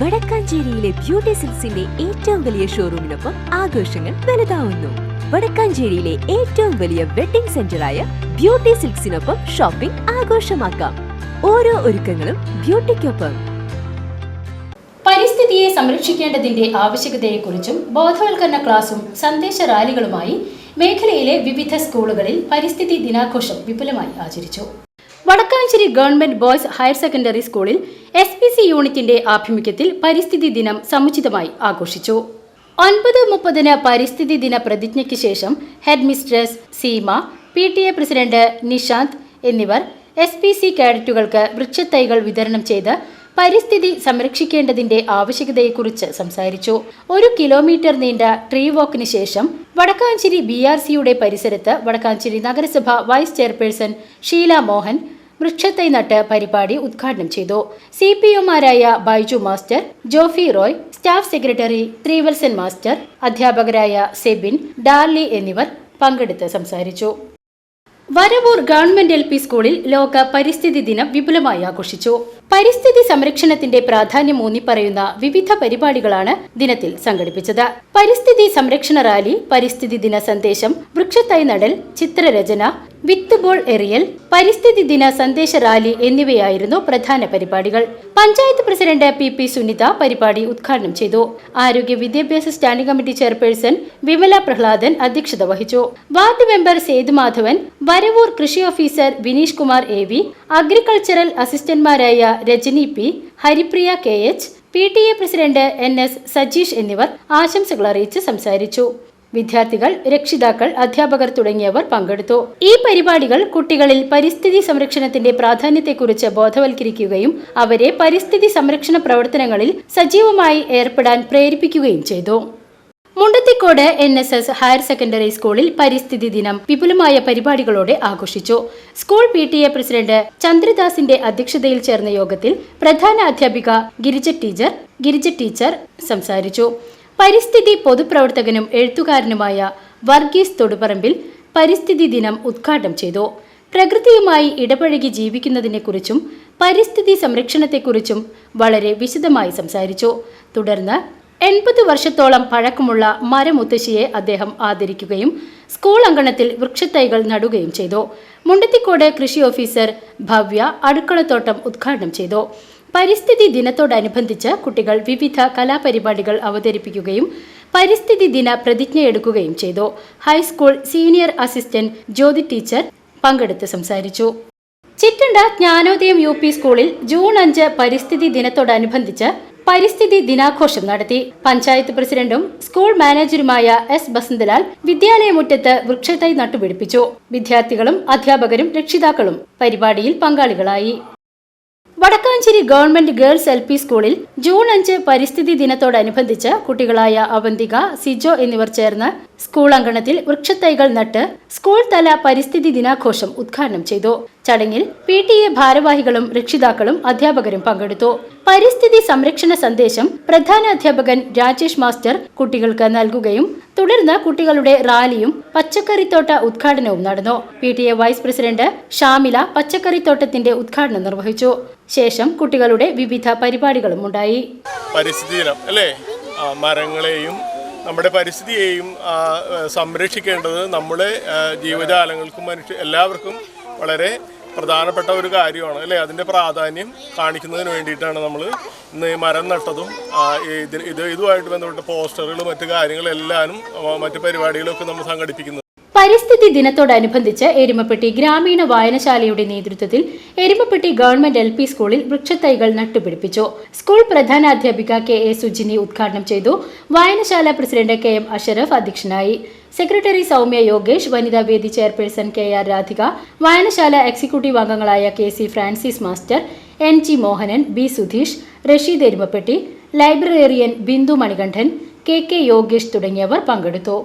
വടക്കാഞ്ചേരിയിലെ beauty സിൽസിന്റെ ഏറ്റവും വലിയ ഷോറൂമിനൊപ്പം ആഘോഷങ്ങൾ വലുതാവുന്നു. വടക്കാഞ്ചേരിയിലെ ഏറ്റവും വലിയ വെഡിംഗ് സെന്ററായ ബ്യൂട്ടി സിൽക്സിനൊപ്പം ഷോപ്പിംഗ് ആഘോഷമാക്കാം. ഓരോ ഒരുക്കങ്ങളും ബ്യൂട്ടിക്കൊപ്പം. പരിസ്ഥിതിയെ സംരക്ഷിക്കേണ്ടതിന്റെ ആവശ്യകതയെക്കുറിച്ചും ബോധവൽക്കരണ ക്ലാസും സന്ദേശ റാലികളുമായി മേഖലയിലെ വിവിധ സ്കൂളുകളിൽ പരിസ്ഥിതി ദിനാഘോഷം വിപുലമായി ആചരിച്ചു. Vadakkanchery government boys higher secondary സ്കൂളിൽ എസ് പി സി യൂണിറ്റിന്റെ ആഭിമുഖ്യത്തിൽ പരിസ്ഥിതി ദിനം സമുചിതമായി ആഘോഷിച്ചു. ഒൻപത് മുപ്പതിന് പരിസ്ഥിതി ദിന പ്രതിജ്ഞയ്ക്ക് ശേഷം head mistress Seema P T A president Nishanth എന്നിവർ എസ് പി സി കാഡറ്റുകൾക്ക് വൃക്ഷത്തൈകൾ വിതരണം ചെയ്ത് പരിസ്ഥിതി സംരക്ഷിക്കേണ്ടതിന്റെ ആവശ്യകതയെക്കുറിച്ച് സംസാരിച്ചു. ഒരു കിലോമീറ്റർ നീണ്ട ട്രീ വാക്കിന് ശേഷം വടക്കാഞ്ചേരി ബി ആർ സിയുടെ പരിസരത്ത് വടക്കാഞ്ചേരി നഗരസഭ വൈസ് ചെയർപേഴ്സൺ ഷീല മോഹൻ വൃക്ഷത്തൈ നട്ട് പരിപാടി ഉദ്ഘാടനം ചെയ്തു. C P ഒമാരായ Baiju master Jofi Roy staff secretary Trivalsan master അധ്യാപകരായ സെബിൻ ഡാർലി എന്നിവർ പങ്കെടുത്ത് സംസാരിച്ചു. വരവൂർ ഗവൺമെന്റ് എൽ പി സ്കൂളിൽ ലോക പരിസ്ഥിതി ദിനം വിപുലമായി ആഘോഷിച്ചു. പരിസ്ഥിതി സംരക്ഷണത്തിന്റെ പ്രാധാന്യം ഊന്നിപ്പറയുന്ന വിവിധ പരിപാടികളാണ് ദിനത്തിൽ സംഘടിപ്പിച്ചത്. പരിസ്ഥിതി സംരക്ഷണ റാലി പരിസ്ഥിതി ദിന സന്ദേശം വൃക്ഷത്തൈ നടൽ ചിത്രരചന വിത്ത് ബോൾ എറിയൽ പരിസ്ഥിതി ദിന സന്ദേശ റാലി എന്നിവയായിരുന്നു പ്രധാന പരിപാടികൾ. Panchayat president P P Sunitha പരിപാടി ഉദ്ഘാടനം ചെയ്തു. ആരോഗ്യ വിദ്യാഭ്യാസ standing committee chairperson Vimala Prahladan അധ്യക്ഷത വഹിച്ചു. വാർഡ് മെമ്പർ സേതുമാധവൻ വരവൂർ കൃഷി officer Vineesh Kumar A V agricultural അസിസ്റ്റന്റ്മാരായ Rajani P Haripriya K H P T A president N S Sajeesh എന്നിവർ ആശംസകൾ അറിയിച്ച് സംസാരിച്ചു. വിദ്യാർത്ഥികൾ രക്ഷിതാക്കൾ അധ്യാപകർ തുടങ്ങിയവർ പങ്കെടുത്തു. ഈ പരിപാടികൾ കുട്ടികളിൽ പരിസ്ഥിതി സംരക്ഷണത്തിന്റെ പ്രാധാന്യത്തെക്കുറിച്ച് ബോധവൽക്കരിക്കുകയും അവരെ പരിസ്ഥിതി സംരക്ഷണ പ്രവർത്തനങ്ങളിൽ സജീവമായി ഏർപ്പെടാൻ പ്രേരിപ്പിക്കുകയും ചെയ്തു. Mundathikode N S S higher secondary സ്കൂളിൽ പരിസ്ഥിതി ദിനം വിപുലമായ പരിപാടികളോടെ ആഘോഷിച്ചു. School P T A president ചന്ദ്രദാസിന്റെ അധ്യക്ഷതയിൽ ചേർന്ന യോഗത്തിൽ പ്രധാന അധ്യാപിക ഗിരിജ ടീച്ചർ ഗിരിജ ടീച്ചർ സംസാരിച്ചു. പരിസ്ഥിതി പൊതുപ്രവർത്തകനും എഴുത്തുകാരനുമായ വർഗീസ് തൊടുപറമ്പിൽ പരിസ്ഥിതി ദിനം ഉദ്ഘാടനം ചെയ്തു. പ്രകൃതിയുമായി ഇടപഴകി ജീവിക്കുന്നതിനെക്കുറിച്ചും പരിസ്ഥിതി സംരക്ഷണത്തെക്കുറിച്ചും വളരെ വിശദമായി സംസാരിച്ചു. തുടർന്ന് എൺപത് വർഷത്തോളം പഴക്കമുള്ള മരമുത്തശ്ശിയെ അദ്ദേഹം ആദരിക്കുകയും സ്കൂൾ അങ്കണത്തിൽ വൃക്ഷത്തൈകൾ നടുകയും ചെയ്തു. മുണ്ടത്തിക്കോട് കൃഷി ഓഫീസർ ഭവ്യ അടുക്കളത്തോട്ടം ഉദ്ഘാടനം ചെയ്തു. പരിസ്ഥിതി ദിനത്തോടനുബന്ധിച്ച് കുട്ടികൾ വിവിധ കലാപരിപാടികൾ അവതരിപ്പിക്കുകയും പരിസ്ഥിതി ദിന പ്രതിജ്ഞയെടുക്കുകയും ചെയ്തു. High school senior assistant Jyothi teacher പങ്കെടുത്ത് സംസാരിച്ചു. ചിറ്റണ്ട ജ്ഞാനോദയം യു പി സ്കൂളിൽ ജൂൺ അഞ്ച് പരിസ്ഥിതി ദിനത്തോടനുബന്ധിച്ച് പരിസ്ഥിതി ദിനാഘോഷം നടത്തി. പഞ്ചായത്ത് പ്രസിഡന്റും സ്കൂൾ മാനേജരുമായ എസ് ബസന്തലാൽ വിദ്യാലയമുറ്റത്ത് വൃക്ഷത്തൈ നട്ടുപിടിപ്പിച്ചു. വിദ്യാർത്ഥികളും അധ്യാപകരും രക്ഷിതാക്കളും പരിപാടിയിൽ പങ്കാളികളായി. Vadakkanchery government girls L P സ്കൂളിൽ ജൂൺ അഞ്ച് പരിസ്ഥിതി ദിനത്തോടനുബന്ധിച്ച് കുട്ടികളായ അവന്തിക സിജോ എന്നിവർ ചേർന്ന് സ്കൂൾ അങ്കണത്തിൽ വൃക്ഷത്തൈകൾ നട്ട് സ്കൂൾ തല പരിസ്ഥിതി ദിനാഘോഷം ഉദ്ഘാടനം ചെയ്തു. ചടങ്ങിൽ പി ടി എ ഭാരവാഹികളും രക്ഷിതാക്കളും അധ്യാപകരും പങ്കെടുത്തു. പരിസ്ഥിതി സംരക്ഷണ സന്ദേശം പ്രധാന അധ്യാപകൻ രാജേഷ് മാസ്റ്റർ കുട്ടികൾക്ക് നൽകുകയും തുടർന്ന് കുട്ടികളുടെ റാലിയും പച്ചക്കറിത്തോട്ട ഉദ്ഘാടനവും നടന്നു. P T A vice president Shamila പച്ചക്കറിത്തോട്ടത്തിന്റെ ഉദ്ഘാടനം നിർവഹിച്ചു. ശേഷം കുട്ടികളുടെ വിവിധ പരിപാടികളും ഉണ്ടായി. പരിസ്ഥിതി ദിനം അല്ലേ? മരങ്ങളെയും നമ്മുടെ പരിസ്ഥിതിയെയും സംരക്ഷിക്കേണ്ടത് നമ്മുടെ ജീവജാലങ്ങൾക്കും മനുഷ്യ എല്ലാവർക്കും വളരെ പ്രധാനപ്പെട്ട ഒരു കാര്യമാണ്. അല്ലേ? അതിന്റെ പ്രാധാന്യം കാണിക്കുന്നതിന് വേണ്ടിയിട്ടാണ് നമ്മൾ ഇന്ന് മരം നട്ടതും ഇത് ഇത് ഇതുമായിട്ട് ബന്ധപ്പെട്ട പോസ്റ്ററുകളും മറ്റു കാര്യങ്ങളെല്ലാനും മറ്റു പരിപാടികളൊക്കെ നമ്മൾ സംഘടിപ്പിക്കുന്നത്. പരിസ്ഥിതി ദിനത്തോടനുബന്ധിച്ച് എരുമപ്പെട്ടി ഗ്രാമീണ വായനശാലയുടെ നേതൃത്വത്തിൽ എരുമപ്പെട്ടി ഗവൺമെന്റ് എൽ പി സ്കൂളിൽ വൃക്ഷത്തൈകൾ നട്ടുപിടിപ്പിച്ചു. സ്കൂൾ പ്രധാനാധ്യാപിക കെ എ സുജിനി ഉദ്ഘാടനം ചെയ്തു. വായനശാല പ്രസിഡന്റ് കെ എം അഷറഫ് അധ്യക്ഷനായി. സെക്രട്ടറി സൗമ്യ യോഗേഷ് വനിതാ വേദി ചെയർപേഴ്സൺ കെ ആർ രാധിക വായനശാല എക്സിക്യൂട്ടീവ് അംഗങ്ങളായ K C Francis master N G Mohanan B Sudheesh Rasheed Erumapetty librarian Bindu Manikandan K K Yogesh തുടങ്ങിയവർ പങ്കെടുത്തു.